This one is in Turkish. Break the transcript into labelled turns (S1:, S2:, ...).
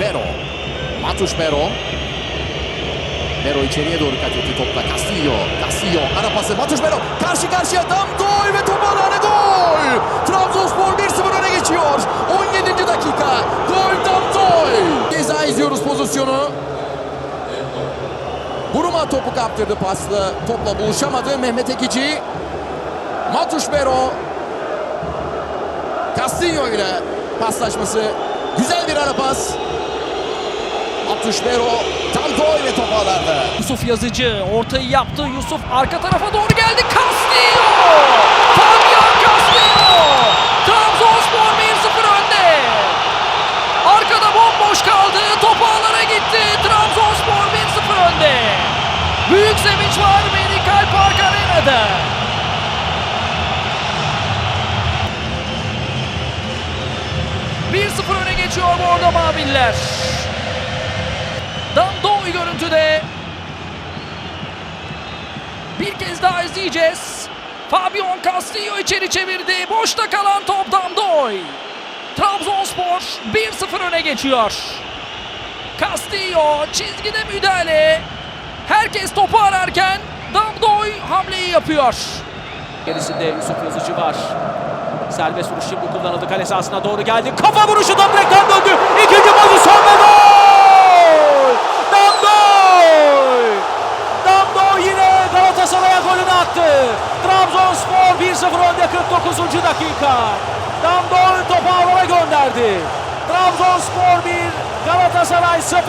S1: Bero. Matuş Bero. Bero içeriye doğru kat topla. Castillo. Castillo. Ara pası. Matuş Bero. Karşı karşıya. Tam gol ve top ağlarına gol. Trabzonspor 1-0 öne geçiyor. 17. dakika. Gol tam gol. Ceza izliyoruz pozisyonu. Buruma topu kaptırdı paslı. Topla buluşamadı. Mehmet Ekici. Matuş Bero. Castillo ile paslaşması. Güzel bir ara pas. Matuş Bero. Tam gol ve top ağlarda.
S2: Yusuf Yazıcı ortayı yaptı. Yusuf arka tarafa doğru geldi. Castillo! Fabian Castillo! Trabzonspor 1-0 önde. Arkada bomboş kaldı. Top ağlara gitti. Trabzonspor 1-0 önde. Büyük sevinç var Medikal Park Arena'da. Bir 0 öne geçiyor Bordo Maviller. Damdoy görüntüde. Bir kez daha izleyeceğiz. Fabian Castillo içeri çevirdi. Boşta kalan top Damdoy. Trabzonspor 1-0 öne geçiyor. Castillo çizgide müdahale. Herkes topu ararken Damdoy hamleyi yapıyor. Gerisinde Yusuf Yazıcı var. Serbest vuruş şimdi kullanıldı. Kale sahasına doğru geldi. Kafa vuruşu da direkten döndü. İkinci pozisyon ve 0-0 önde 49. dakika. Damdol topu ağlara gönderdi. Trabzonspor 1, Galatasaray 0.